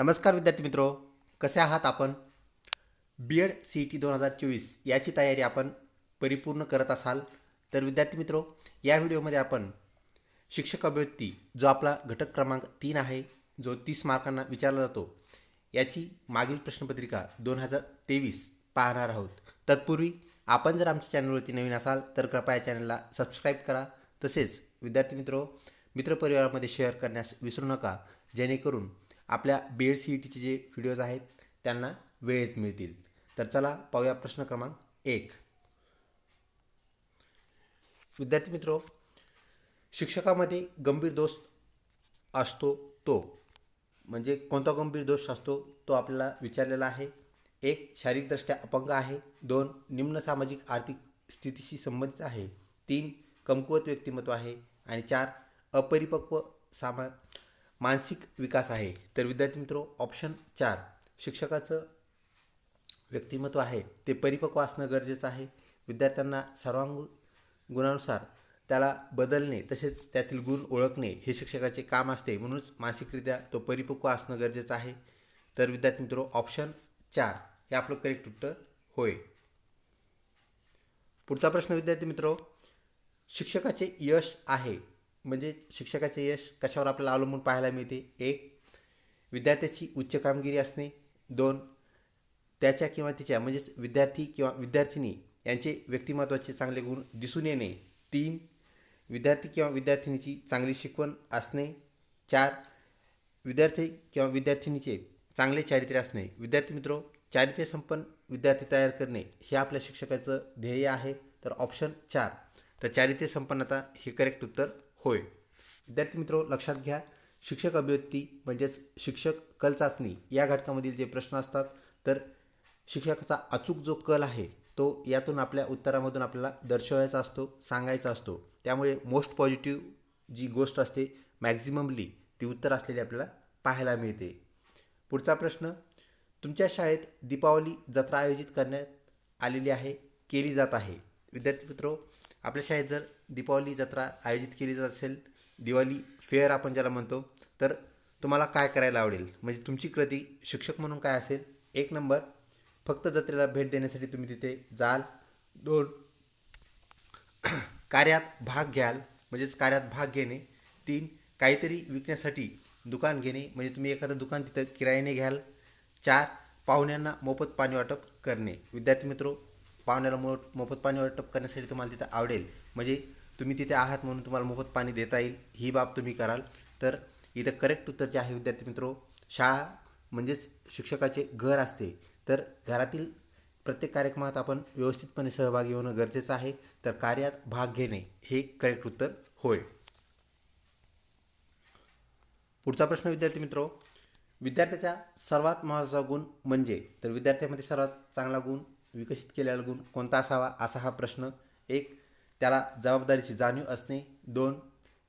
नमस्कार विद्यार्थी मित्रो कसे आहात आपण? B Ed C E T दोन हजार चोवीस याची तयारी आपण परिपूर्ण करत असाल. तर विद्यार्थी मित्रो या व्हिडिओमध्ये आपण शिक्षक अभिव्यक्ती जो आपला घटक क्रमांक तीन आहे जो तीस मार्कांना विचारला जातो याची मागील प्रश्नपत्रिका दोन हजार तेवीस पाहणार आहोत. तत्पूर्वी आपण जर आमच्या चॅनलवरती नवीन असाल तर कृपया चॅनलला सबस्क्राईब करा. तसेच विद्यार्थी मित्रो मित्रपरिवारामध्ये शेअर करण्यास विसरू नका जेणेकरून आपल्या बी एड सी ई टीचे जे व्हिडिओज आहेत त्यांना वेळेत मिळतील. तर चला पाहूया प्रश्न क्रमांक एक. विद्यार्थी मित्रो शिक्षकामध्ये गंभीर दोष असतो तो. म्हणजे कोणता गंभीर दोष असतो तो आपल्याला विचारलेला आहे. एक शारीरिकदृष्ट्या अपंग आहे. दोन निम्न सामाजिक आर्थिक स्थितीशी संबंधित आहे. तीन कमकुवत व्यक्तिमत्व आहे. आणि चार अपरिपक्व सामा मानसिक विकास आहे. तर विद्यार्थी मित्रो ऑप्शन चार शिक्षकाचं व्यक्तिमत्व आहे. ते परिपक्व असणं गरजेचं आहे. विद्यार्थ्यांना सर्वांग गुणानुसार त्याला बदलणे तसेच त्यातील गुण ओळखणे हे शिक्षकाचे काम असते. म्हणूनच मानसिकरित्या तो परिपक्व असणं गरजेचं आहे. तर विद्यार्थी मित्रो ऑप्शन चार हे आपलं करेक्ट उत्तर होय. पुढचा प्रश्न विद्यार्थी मित्रो शिक्षकाचे यश आहे. म्हणजे शिक्षकाचे यश कशावर आपल्याला अवलंबून पाहायला मिळते? एक विद्यार्थ्याची उच्च कामगिरी असणे. दोन त्याच्या किंवा तिच्या म्हणजेच विद्यार्थी किंवा विद्यार्थिनी यांचे व्यक्तिमत्वाचे चांगले गुण दिसून येणे. तीन विद्यार्थी किंवा विद्यार्थिनीची चांगली शिकवण असणे. चार विद्यार्थी किंवा विद्यार्थिनीचे चांगले चारित्र्य असणे. विद्यार्थी मित्रो चारित्र्य संपन्न विद्यार्थी तयार करणे हे आपल्या शिक्षकाचं ध्येय आहे. तर ऑप्शन चार तर चारित्र्य संपन्नता हे करेक्ट उत्तर होय. विद्यार्थी मित्रो लक्षात घ्या शिक्षक अभिव्यक्ती म्हणजेच शिक्षक कल चाचणी या घटकामधील जे प्रश्न असतात तर शिक्षकाचा अचूक जो कल आहे तो यातून आपल्या उत्तरामधून आपल्याला दर्शवायचा असतो सांगायचा असतो. त्यामुळे मोस्ट पॉझिटिव्ह जी गोष्ट असते मॅक्झिममली ती उत्तर असलेली आपल्याला पाहायला मिळते. पुढचा प्रश्न तुमच्या शाळेत दीपावली जत्रा आयोजित करण्यात आलेली आहे केली जात आहे. विद्यार्थी मित्रो आपल्या शाळेत जर दीपावली जत्रा आयोजित केली जात असेल दिवाळी फेअर आपण ज्याला म्हणतो तर तुम्हाला काय करायला आवडेल? म्हणजे तुमची कृती शिक्षक म्हणून काय असेल? एक नंबर. फक्त जत्रेला भेट देण्यासाठी तुम्ही तिथे जाल. दोन कार्यात भाग घ्याल म्हणजेच कार्यात भाग घेणे. तीन काहीतरी विकण्यासाठी दुकान घेणे म्हणजे तुम्ही एखादं दुकान तिथं किरायाने घ्याल. चार पाहुण्यांना मोफत पाणी वाटप करणे. विद्यार्थी मित्रो पाहुण्याला मो मोफत पाणी वाटप करण्यासाठी तुम्हाला तिथं आवडेल. म्हणजे तुम्ही तिथे आहात म्हणून तुम्हाला मोफत पाणी देता येईल. ही बाब तुम्ही कराल. तर इथं करेक्ट उत्तर जे आहे विद्यार्थी मित्रो शाळा म्हणजेच शिक्षकाचे घर असते. तर घरातील प्रत्येक कार्यक्रमात आपण व्यवस्थितपणे सहभागी होणं गरजेचं आहे. तर कार्यात भाग घेणे हे करेक्ट उत्तर होय. पुढचा प्रश्न विद्यार्थी मित्रो विद्यार्थ्याचा सर्वात महत्त्वाचा गुण म्हणजे तर विद्यार्थ्यामध्ये सर्वात चांगला गुण विकसित केलेला गुण कोणता असावा असा हा प्रश्न. एक त्याला जबाबदारीची जाणीव असणे. दोन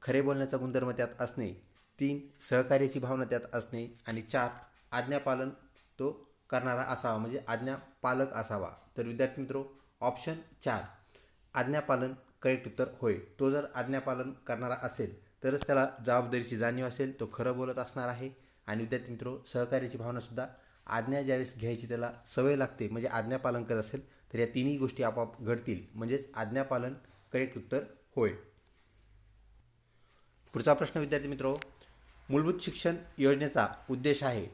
खरे बोलण्याचा गुणधर्म त्यात असणे. तीन सहकार्याची भावना त्यात असणे. आणि चार आज्ञापालन तो करणारा असावा म्हणजे आज्ञापालक असावा. तर विद्यार्थी मित्रो ऑप्शन चार आज्ञापालन करेक्ट उत्तर होय. तो जर आज्ञापालन करणारा असेल तरच त्याला जबाबदारीची जाणीव असेल तो खरं बोलत असणार आहे. आणि विद्यार्थी मित्रो सहकार्याची भावनासुद्धा आज्ञा ज्यावेळेस घ्यायची त्याला सवय लागते म्हणजे आज्ञापालन करत असेल तर या तिन्ही गोष्टी आपोआप घडतील. म्हणजेच आज्ञापालन करेक्ट उत्तर होय. पुढचा प्रश्न विद्यार्थी मित्रो मूलभूत शिक्षण योजनेचा उद्देश आहे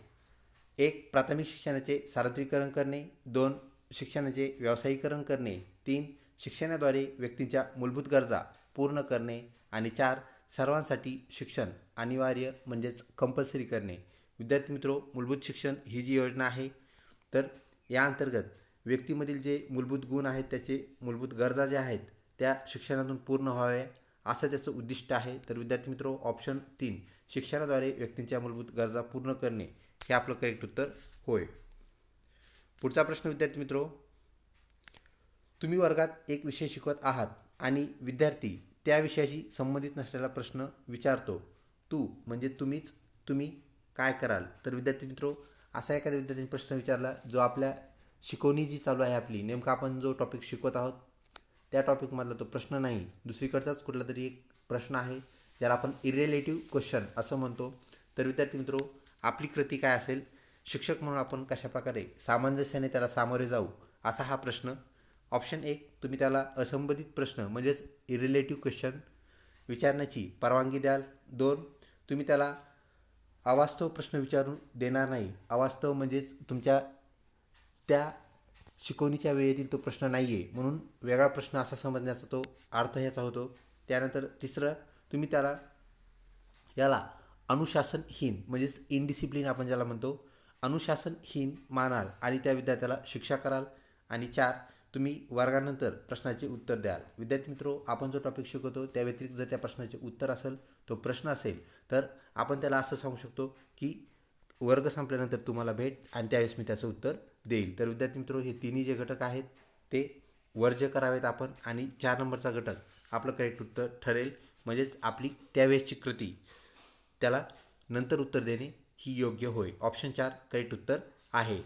एक प्राथमिक शिक्षणाचे सार्वत्रिकरण करणे दोन शिक्षणाचे व्यावसायिकरण करणे तीन शिक्षणाद्वारे व्यक्तींच्या मूलभूत गरजा पूर्ण करणे आणि चार सर्वांसाठी शिक्षण अनिवार्य म्हणजेच कंपल्सरी करणे. विद्यार्थी मित्रो मूलभूत शिक्षण ही जी योजना आहे तर या अंतर्गत व्यक्तीमधील जे मूलभूत गुण आहेत त्याचे मूलभूत गरजा ज्या आहेत त्या शिक्षणातून पूर्ण व्हाव्या असं त्याचं उद्दिष्ट आहे. तर विद्यार्थी मित्रो ऑप्शन तीन शिक्षणाद्वारे व्यक्तींच्या मूलभूत गरजा पूर्ण करणे हे आपलं करेक्ट उत्तर होय. पुढचा प्रश्न विद्यार्थी मित्रो तुम्ही वर्गात एक विषय शिकवत आहात आणि विद्यार्थी त्या विषयाशी संबंधित नसलेला प्रश्न विचारतो. तू म्हणजे तुम्हीच तुम्ही काय कराल? तर विद्यार्थी मित्रो असा एखाद्या विद्यार्थ्यांनी प्रश्न विचारला जो आपल्या शिकवणी जी चालू आहे आपली नेमका आपण जो टॉपिक शिकवत आहोत त्या टॉपिकमधला तो प्रश्न नाही. दुसरीकडचाच कुठला तरी एक प्रश्न आहे ज्याला आपण इरेलेटिव्ह क्वेश्चन असं म्हणतो. तर विद्यार्थी मित्रो आपली कृती काय असेल? शिक्षक म्हणून आपण कशाप्रकारे सामंजस्याने त्याला सामोरे जाऊ असा हा प्रश्न. ऑप्शन एक तुम्ही त्याला असंबंधित प्रश्न म्हणजेच इरिलेटिव्ह क्वेश्चन विचारण्याची परवानगी द्याल. दोन तुम्ही त्याला अवास्तव प्रश्न विचारून देणार नाही. अवास्तव म्हणजेच तुमच्या त्या शिकवणीच्या वेळेतील तो प्रश्न नाही आहे म्हणून वेगळा प्रश्न असा समजण्याचा तो अर्थ ह्याचा होतो. त्यानंतर तिसरं तुम्ही त्याला याला अनुशासनहीन म्हणजेच इनडिसिप्लिन आपण ज्याला म्हणतो अनुशासनहीन मानाल आणि त्या विद्यार्थ्याला शिक्षा कराल. आणि चार तुम्ही वर्गानंतर प्रश्नाचे उत्तर द्याल. विद्यार्थी मित्रो आपण जो टॉपिक शिकवतो त्या व्यतिरिक्त जर त्या प्रश्नाचे उत्तर असेल तो प्रश्न असेल तर आपण त्याला असं सांगू शकतो की वर्ग संपल्यानंतर तुम्हाला भेट आणि त्यावेळेस मी त्याचं उत्तर देईल. तर विद्यार्थी मित्रो हे तिन्ही जे घटक आहेत ते वर्ज करावेत आपण आणि चार नंबरचा घटक आपलं करेक्ट उत्तर ठरेल. म्हणजेच आपली त्यावेळेसची कृती. त्याला नंतर उत्तर देणे ही योग्य होय. ऑप्शन चार करेक्ट उत्तर आहे.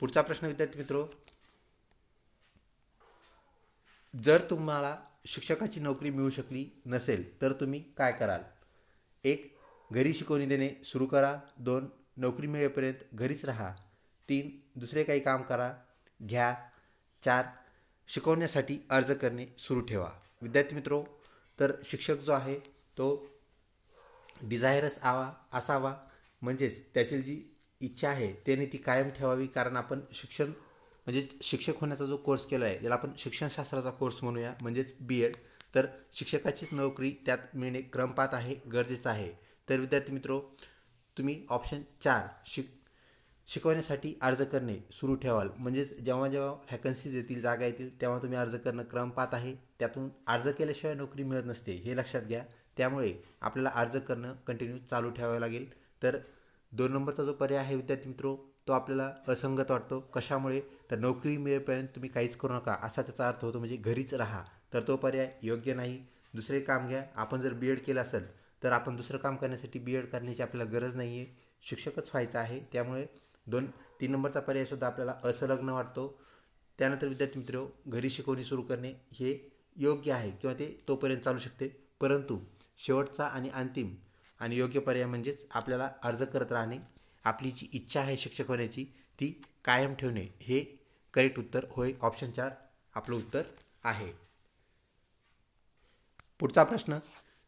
पुढचा प्रश्न विद्यार्थी मित्रो जर तुम्हाला शिक्षकाची नोकरी मिळू शकली नसेल तर तुम्ही काय कराल? एक घरी शिकवणी देणे सुरू करा. दोन नोकरी मिळेपर्यंत घरीच राहा. तीन दुसरे काही काम करा. घ्या. चार शिकवण्यासाठी अर्ज करणे सुरू ठेवा. विद्यार्थी मित्रो तर शिक्षक जो आहे तो डिझायरस आवा असावा. म्हणजेच त्याची जी इच्छा आहे त्याने ती कायम ठेवावी. कारण आपण शिक्षण म्हणजे शिक्षक होण्याचा जो कोर्स केला आहे याला आपण शिक्षणशास्त्राचा कोर्स म्हणूया म्हणजेच बी एड तर शिक्षकाचीच नोकरी त्यात मिळणे क्रमपात आहे गरजेचं आहे. तर विद्यार्थी मित्रो तुम्ही ऑप्शन चार शिक शिकवण्यासाठी अर्ज करणे सुरू ठेवाल. म्हणजेच जेव्हा जेव्हा व्हॅकन्सीज येतील जागा येतील तेव्हा तुम्ही अर्ज करणं क्रमपात आहे. त्यातून अर्ज केल्याशिवाय नोकरी मिळत नसते हे लक्षात घ्या. त्यामुळे आपल्याला अर्ज करणं कंटिन्यू चालू ठेवावं लागेल. तर दोन नंबरचा जो पर्याय आहे विद्यार्थी मित्रो तो आपल्याला असंगत वाटतो. कशामुळे? तर नोकरी मिळेपर्यंत तुम्ही काहीच करू नका असा त्याचा अर्थ होतो म्हणजे घरीच राहा. तर तो पर्याय योग्य नाही. दुसरे काम घ्या. आपण जर बी एड केलं असेल तर आपण दुसरं काम करण्यासाठी बी एड करण्याची आपल्याला गरज नाही आहे शिक्षकच व्हायचं आहे. त्यामुळे दोन तीन नंबरचा पर्यायसुद्धा आपल्याला असंलग्न वाटतो. त्यानंतर विद्यार्थी मित्र घरी शिकवणी सुरू करणे हे योग्य आहे किंवा ते तोपर्यंत चालू शकते. परंतु शेवटचा आणि अंतिम आणि योग्य पर्याय म्हणजेच आपल्याला अर्ज करत राहणे. आपली जी इच्छा आहे शिक्षक होण्याची ती कायम ठेवणे हे करेक्ट उत्तर होय ऑप्शन चार आपलं उत्तर आहे. पुढचा प्रश्न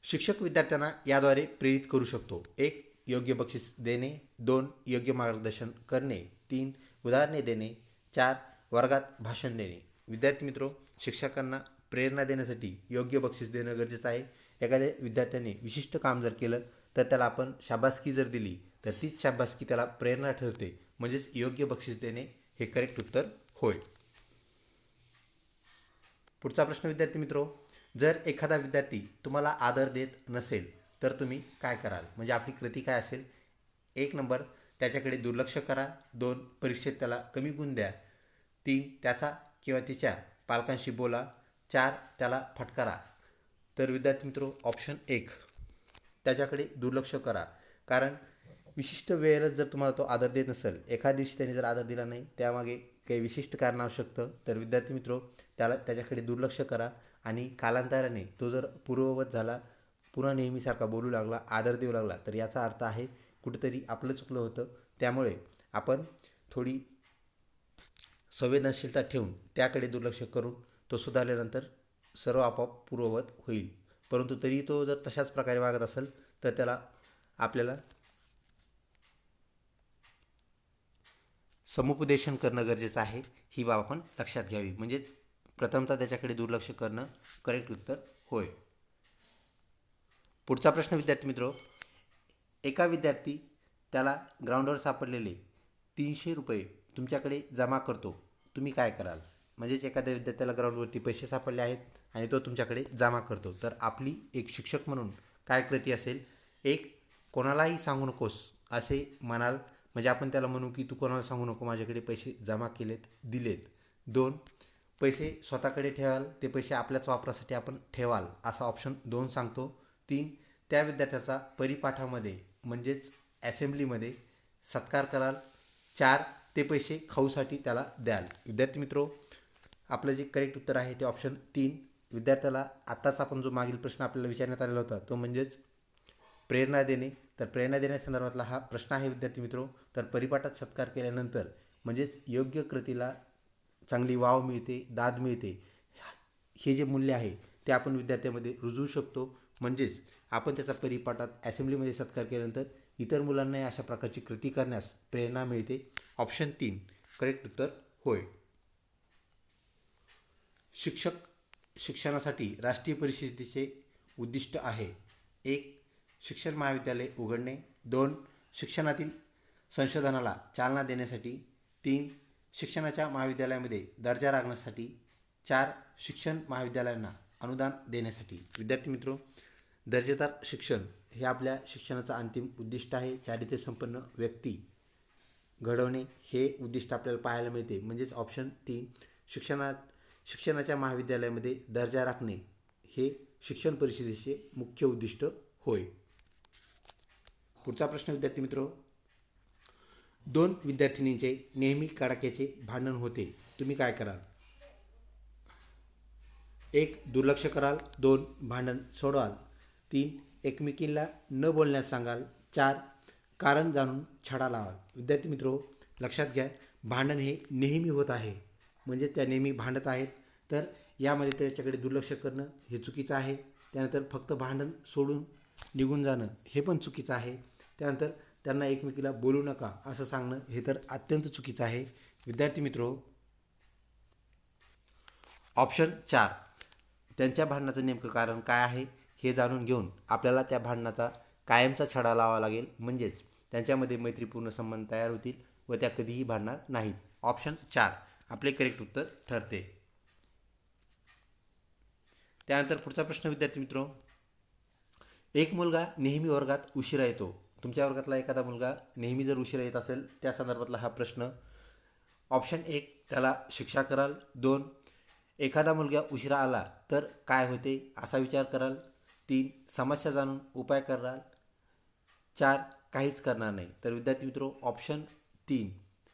शिक्षक विद्यार्थ्यांना याद्वारे प्रेरित करू शकतो. एक योग्य बक्षीस देणे. दोन योग्य मार्गदर्शन करणे. तीन उदाहरणे देणे. चार वर्गात भाषण देणे. विद्यार्थी मित्रो शिक्षकांना प्रेरणा देण्यासाठी योग्य बक्षीस देणं गरजेचं आहे. एखाद्या विद्यार्थ्याने विशिष्ट काम जर केलं तर त्याला आपण शाबासकी जर दिली तर तीच शाबासकी त्याला प्रेरणा ठरते. म्हणजेच योग्य बक्षीस देणे हे करेक्ट उत्तर होय. पुढचा प्रश्न विद्यार्थी मित्रो जर एखादा विद्यार्थी तुम्हाला आदर देत नसेल तर तुम्ही काय कराल? म्हणजे आपली कृती काय असेल? एक नंबर त्याच्याकडे दुर्लक्ष करा. दोन परीक्षेत त्याला कमी गुण द्या. तीन त्याचा किंवा तिच्या पालकांशी बोला. चार त्याला फटकारा. तर विद्यार्थी मित्रो ऑप्शन एक. त्याच्याकडे दुर्लक्ष करा. कारण विशिष्ट वेळेलाच जर तुम्हाला तो आदर देत नसेल एका दिवशी त्याने जर आदर दिला नाही त्यामागे काही विशिष्ट कारण असू शकतं तर विद्यार्थी मित्रो त्याला त्याच्याकडे दुर्लक्ष करा आणि कालांतराने तो जर पूर्ववत झाला पुन्हा नेहमीसारखा बोलू लागला आदर देऊ लागला तर याचा अर्थ आहे कुठेतरी आपलं चुकलं होतं. त्यामुळे आपण थोडी संवेदनशीलता ठेवून त्याकडे दुर्लक्ष करून तो सुधारल्यानंतर सर्व आपोआप पूर्ववत होईल. परंतु तरी तो जर तशाच प्रकारे वागत असेल तर त्याला आपल्याला समुपदेशन करणं गरजेचं आहे. ही बाब आपण लक्षात घ्यावी. म्हणजेच प्रथमतः त्याच्याकडे दुर्लक्ष करणं करेक्ट उत्तर होय. पुढचा प्रश्न विद्यार्थी मित्र एका विद्यार्थी त्याला ग्राउंडवर सापडलेले तीनशे रुपये तुमच्याकडे जमा करतो. तुम्ही काय कराल? म्हणजेच एखाद्या विद्यार्थ्याला ग्राउंडवरती पैसे सापडले आहेत आणि तो तुमच्याकडे जमा करतो. तर आपली एक शिक्षक म्हणून काय कृती असेल? एक कोणालाही सांगू नकोस असे म्हणाल म्हणजे आपण त्याला म्हणू की तू कोणाला सांगू नको माझ्याकडे पैसे जमा केलेत दिलेत. दोन पैसे स्वतःकडे ठेवाल ते पैसे आपल्याच वापरासाठी आपण ठेवाल असा ऑप्शन दोन सांगतो. तीन त्या विद्यार्थ्याचा परिपाठामध्ये म्हणजेच ॲसेम्ब्लीमध्ये सत्कार कराल. चार ते पैसे खाऊसाठी त्याला द्याल. विद्यार्थी मित्रो आपलं जे करेक्ट उत्तर आहे ते ऑप्शन तीन. विद्यार्थ्याला आत्ताच आपण जो मागील प्रश्न आपल्याला विचारण्यात आलेला होता तो म्हणजेच प्रेरणा देणे. तर प्रेरणा देण्यासंदर्भातला हा प्रश्न आहे विद्यार्थी मित्रो. तर परिपाठात सत्कार केल्यानंतर म्हणजेच योग्य कृतीला चांगली वाव मिळते दाद मिळते. हे जे मूल्य आहे ते आपण विद्यार्थ्यामध्ये रुजवू शकतो. म्हणजेच आपण त्याचा परिपाठात असेंब्लीमध्ये सत्कार केल्यानंतर इतर मुलांनाही अशा प्रकारची कृती करण्यास प्रेरणा मिळते. ऑप्शन तीन करेक्ट उत्तर होय. शिक्षक शिक्षणासाठी राष्ट्रीय परिषदेचे उद्दिष्ट आहे. एक शिक्षण महाविद्यालय उघडणे. दोन शिक्षणातील संशोधनाला चालना देण्यासाठी. तीन शिक्षणाच्या महाविद्यालयामध्ये दर्जा राखण्यासाठी. चार शिक्षण महाविद्यालयांना अनुदान देण्यासाठी. विद्यार्थी मित्रो दर्जेदार शिक्षण हे आपल्या शिक्षणाचं अंतिम उद्दिष्ट आहे. चारित्र्य संपन्न व्यक्ती घडवणे हे उद्दिष्ट आपल्याला पाहायला मिळते. म्हणजेच ऑप्शन तीन शिक्षणात शिक्षणाच्या महाविद्यालयामध्ये दर्जा राखणे हे शिक्षण परिषदेचे मुख्य उद्दिष्ट होय. पुढचा प्रश्न विद्यार्थी मित्र. दोन विद्यार्थिनींचे नेहमी कडाक्याचे भांडण होते. तुम्ही काय कराल? एक दुर्लक्ष कराल. दोन भांडण सोडवाल. तीन एकमेकींना न बोलण्यास सांगाल. चार कारण जाणून छडा लावाल. विद्यार्थी मित्रो लक्षात घ्या भांडण हे नेहमी होत आहे. म्हणजे त्या नेहमी भांडत आहेत. तर यामध्ये त्याच्याकडे दुर्लक्ष करणं हे चुकीचं आहे. त्यानंतर फक्त भांडण सोडून निघून जाणं हे पण चुकीचं आहे. त्यानंतर त्यांना एकमेकीला बोलू नका असं सांगणं हे तर अत्यंत चुकीचं आहे. विद्यार्थी मित्रो ऑप्शन चार. त्यांच्या भांडणाचं नेमकं कारण काय आहे हे जाणून घेऊन आपल्याला त्या भांडणाचा कायमचा छडा लावा लागेल. म्हणजेच त्यांच्यामध्ये मैत्रीपूर्ण संबंध तयार होतील व त्या कधीही भांडणार नाहीत. ऑप्शन चार. आपले करेक्ट उत्तर ठरते. त्यानंतर पुढचा प्रश्न विद्यार्थी मित्रो. एक मुलगा नेहमी वर्गात उशिरा येतो. तुमच्या वर्गातला एखादा मुलगा नेहमी जर उशिरा येत असेल त्या संदर्भातला हा प्रश्न. ऑप्शन एक त्याला शिक्षा कराल. दोन एखादा मुलगा उशिरा आला तर काय होते असा विचार कराल. तीन समस्या जाणून उपाय कराल. चार काहीच करणार नाही. तर विद्यार्थी मित्रो ऑप्शन तीन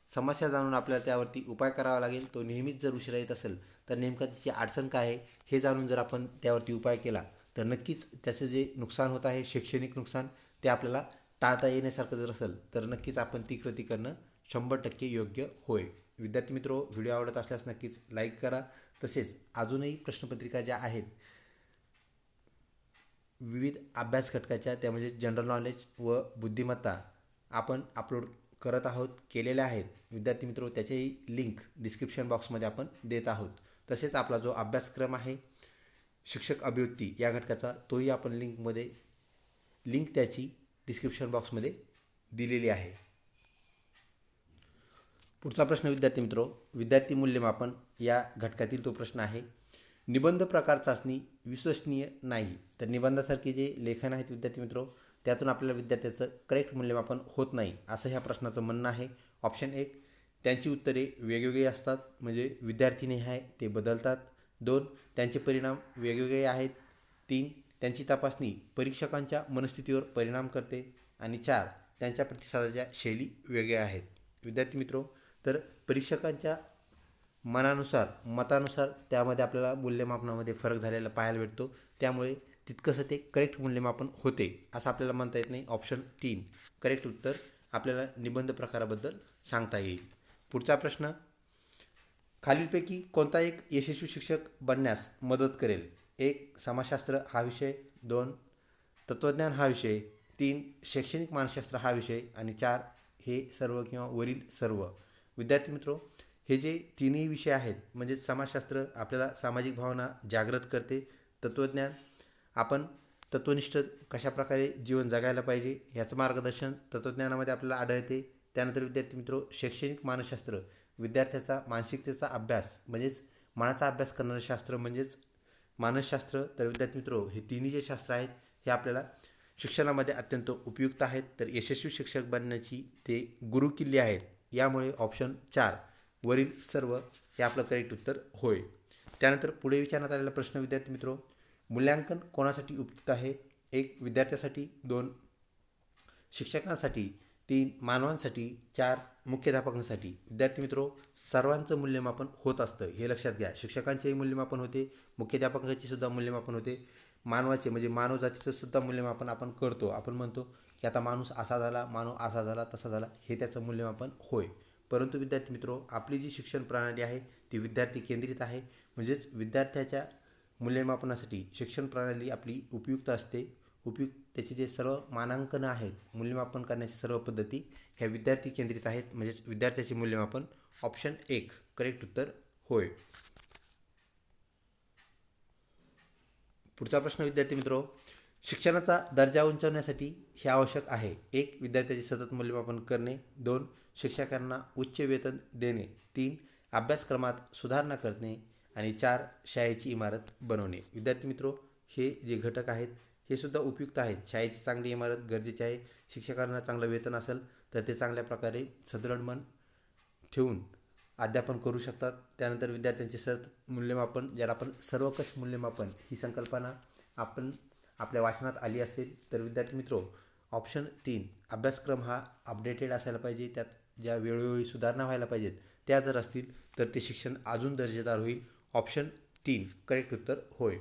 समस्या जाणून आपल्याला त्यावरती उपाय करावा लागेल. तो नेहमीच जर उशिरा येत असेल तर नेमका त्याची अडचण काय आहे हे जाणून जर आपण त्यावरती उपाय केला तर नक्कीच त्याचं जे नुकसान होत आहे शैक्षणिक नुकसान ते आपल्याला टाळता येण्यासारखं जर असेल तर नक्कीच आपण ती कृती करणं शंभर टक्के योग्य होय. विद्यार्थी मित्रो व्हिडिओ आवडत असल्यास नक्कीच लाईक करा. तसेच अजूनही प्रश्नपत्रिका ज्या आहेत विविध अभ्यास घटकाच्या त्या म्हणजे जनरल नॉलेज व बुद्धिमत्ता आपण अपलोड करत आहोत केलेल्या आहेत. विद्यार्थी मित्रो त्याचेही लिंक डिस्क्रिप्शन बॉक्समध्ये आपण देत आहोत. तसेच आपला जो अभ्यासक्रम आहे शिक्षक अभिवृत्ती या घटकाचा तोही आपण लिंकमध्ये लिंक त्याची डिस्क्रिप्शन बॉक्समध्ये दिलेली आहे. पुढचा प्रश्न विद्यार्थी मित्रो विद्यार्थी मूल्यमापन या घटकातील तो प्रश्न आहे निबंध प्रकार चाचणी विश्वसनीय नाही. तर निबंधासारखे जे लेखन आहेत विद्यार्थी मित्रो त्यातून आपल्याला विद्यार्थ्याचं करेक्ट मूल्यमापन होत नाही असं ह्या प्रश्नाचं म्हणणं आहे. ऑप्शन एक त्यांची उत्तरे वेगवेगळी असतात म्हणजे विद्यार्थीने आहे ते बदलतात. दोन त्यांचे परिणाम वेगवेगळे आहेत. तीन त्यांची तपासणी परीक्षकांच्या मनस्थितीवर परिणाम करते आणि चार त्यांच्या प्रतिसादाच्या शैली वेगळ्या आहेत. विद्यार्थी मित्रो तर परीक्षकांच्या मनानुसार मतानुसार त्यामध्ये आपल्याला मूल्यमापनामध्ये फरक झालेला पाहायला भेटतो. त्यामुळे तितकंसं ते करेक्ट मूल्यमापन होते असं आपल्याला म्हणता येत नाही. ऑप्शन तीन करेक्ट उत्तर आपल्याला निबंध प्रकाराबद्दल सांगता येईल. पुढचा प्रश्न खालीलपैकी कोणता एक यशस्वी शिक्षक बनण्यास मदत करेल? एक समाजशास्त्र हा विषय दोन तत्त्वज्ञान हा विषय तीन शैक्षणिक मानसशास्त्र हा विषय आणि चार हे सर्व किंवा वरील सर्व. विद्यार्थी मित्रो हे जे तिन्ही विषय आहेत म्हणजे समाजशास्त्र आपल्याला सामाजिक भावना जागृत करते तत्त्वज्ञान आपण तत्वनिष्ठ कशाप्रकारे जीवन जगायला पाहिजे ह्याचं मार्गदर्शन तत्त्वज्ञानामध्ये आपल्याला आढळते. त्यानंतर विद्यार्थी मित्रो शैक्षणिक मानसशास्त्र विद्यार्थ्याचा मानसिकतेचा अभ्यास म्हणजेच मनाचा अभ्यास करणारं शास्त्र म्हणजेच मानसशास्त्र तर विद्यार्थी मित्र हे तिन्ही जे शास्त्र आहेत हे आपल्याला शिक्षणामध्ये अत्यंत उपयुक्त आहेत. तर यशस्वी शिक्षक बनण्याची ते गुरुकिल्ले आहेत. यामुळे ऑप्शन चार वरील सर्व हे आपलं करेक्ट उत्तर होय. त्यानंतर पुढे विचारण्यात आलेला प्रश्न विद्यार्थी मित्रो मूल्यांकन कोणासाठी उपयुक्त आहे? एक विद्यार्थ्यासाठी. दोन शिक्षकांसाठी. तीन मानवांसाठी. चार मुख्याध्यापकांसाठी विद्यार्थी मित्रो सर्वांचं मूल्यमापन होत असतं हे लक्षात घ्या. शिक्षकांचेही मूल्यमापन होते मुख्याध्यापकांचे सुद्धा मूल्यमापन होते. मानवाचे म्हणजे मानव जातीचं सुद्धा मूल्यमापन आपण करतो. आपण म्हणतो की आता माणूस असा झाला मानव असा झाला तसा झाला हे त्याचं मूल्यमापन होय. परंतु विद्यार्थी मित्रो आपली जी शिक्षण प्रणाली आहे ती विद्यार्थी केंद्रित आहे. म्हणजेच विद्यार्थ्याच्या मूल्यमापनासाठी शिक्षण प्रणाली आपली उपयुक्त असते. उपयुक्त त्याचे जे सर्व मानांकनं आहेत मूल्यमापन करण्याच्या सर्व पद्धती ह्या विद्यार्थी केंद्रित आहेत. म्हणजेच विद्यार्थ्याचे मूल्यमापन ऑप्शन एक. करेक्ट उत्तर होय. पुढचा प्रश्न विद्यार्थी मित्रो शिक्षणाचा दर्जा उंचावण्यासाठी हे आवश्यक आहे. एक विद्यार्थ्याचे सतत मूल्यमापन करणे. दोन शिक्षकांना उच्च वेतन देणे. तीन अभ्यासक्रमात सुधारणा करणे. आणि चार शाळेची इमारत बनवणे. विद्यार्थी मित्रो हे जे घटक आहेत हे सुद्धा उपयुक्त आहेत. शाळेची चांगली इमारत गरजेची आहे. शिक्षकांना चांगलं वेतन असेल तर ते चांगल्या प्रकारे सदृढ मन ठेवून अध्यापन करू शकतात. त्यानंतर विद्यार्थ्यांचे सर मूल्यमापन ज्याला आपण सर्वकष मूल्यमापन ही संकल्पना आपण आपल्या वाचनात आली असेल तर विद्यार्थी मित्रो ऑप्शन तीन अभ्यासक्रम हा अपडेटेड असायला पाहिजे. त्यात ज्या वेळोवेळी सुधारणा व्हायला पाहिजेत त्या जर असतील तर ते शिक्षण अजून दर्जेदार होईल. ऑप्शन तीन करेक्ट उत्तर होय.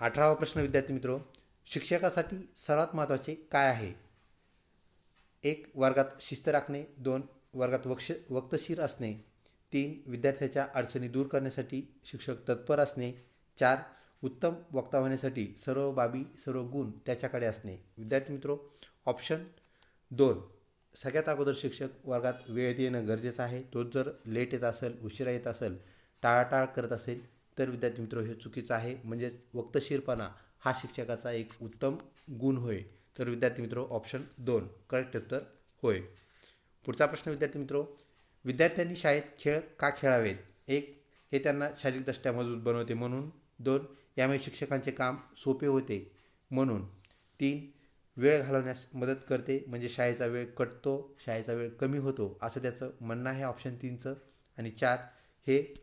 अठरावा प्रश्न विद्यार्थी मित्रो शिक्षकासाठी सर्वात महत्त्वाचे काय आहे? एक वर्गात शिस्त राखणे. दोन वर्गात वक्ष वक्तशीर असणे. तीन विद्यार्थ्याच्या अडचणी दूर करण्यासाठी शिक्षक तत्पर असणे. चार उत्तम वक्ता होण्यासाठी सर्व बाबी सर्व गुण त्याच्याकडे असणे. विद्यार्थी मित्रो ऑप्शन दोन. सगळ्यात अगोदर शिक्षक वर्गात वेळ येणं गरजेचं आहे. तोच जर लेट येत असेल उशिरा येत असेल टाळाटाळ करत असेल तर विद्यार्थी मित्र हे चुकीचं आहे. म्हणजेच वक्तशीरपणा हा शिक्षकाचा एक उत्तम गुण होय. तर विद्यार्थी मित्र ऑप्शन दोन. करेक्ट उत्तर होय. पुढचा प्रश्न विद्यार्थी मित्रो विद्यार्थ्यांनी शाळेत खेळ का खेळावेत? एक हे त्यांना शारीरिकदृष्ट्या मजबूत बनवते म्हणून. दोन यामुळे शिक्षकांचे काम सोपे होते म्हणून. तीन वेळ घालवण्यास मदत करते म्हणजे शाळेचा वेळ कटतो शाळेचा वेळ कमी होतो असं त्याचं म्हणणं आहे ऑप्शन तीनचं. आणि चार हे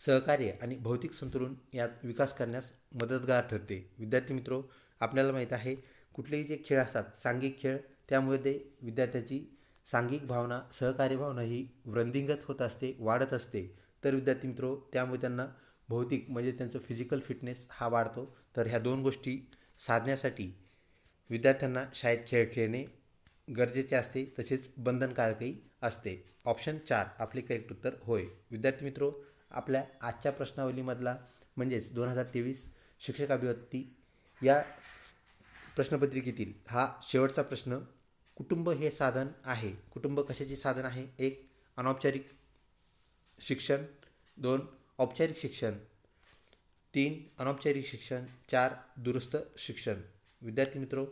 सहकार्य आणि भौतिक संतुलन यात विकास करण्यास मदतगार ठरते. विद्यार्थी मित्रो आपल्याला माहीत आहे कुठलेही जे खेळ असतात सांघिक खेळ त्यामुळे ते विद्यार्थ्याची सांघिक भावना सहकार्य भावना ही वृद्धिंगत होत असते वाढत असते. तर विद्यार्थी मित्रो त्यामुळे त्यांना भौतिक म्हणजे त्यांचं फिजिकल फिटनेस हा वाढतो. तर ह्या दोन गोष्टी साधण्यासाठी विद्यार्थ्यांना शाळेत खेळ खेळणे गरजेचे असते तसेच बंधनकारकही असते. ऑप्शन चार आपले करेक्ट उत्तर होय. विद्यार्थी मित्रो आपल्या आजच्या प्रश्नावलीमधला म्हणजेच दोन हजार तेवीस शिक्षक अभिव्यक्ती या प्रश्नपत्रिकेतील हा शेवटचा प्रश्न कुटुंब हे साधन आहे. कुटुंब कशाचे साधन आहे? एक अनौपचारिक शिक्षण. दोन औपचारिक शिक्षण. तीन अनौपचारिक शिक्षण. चार दुरुस्त शिक्षण. विद्यार्थी मित्रो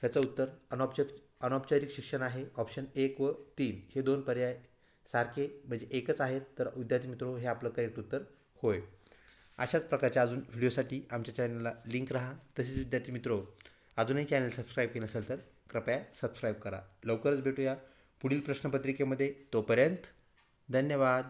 ह्याचं उत्तर अनौपचारिक अनौपचारिक शिक्षण आहे. ऑप्शन एक व तीन. हे दोन पर्याय सारखे म्हणजे एकच आहेत तर विद्यार्थी मित्रो हे आपलं करेक्ट उत्तर होय. अशाच प्रकारच्या अजून व्हिडिओसाठी आमच्या चॅनलला लिंक राहा. तसेच विद्यार्थी मित्रो अजूनही चॅनल सबस्क्राईब केलं नसेल तर कृपया सबस्क्राईब करा. लवकरच भेटूया पुढील प्रश्नपत्रिकेमध्ये. तोपर्यंत धन्यवाद.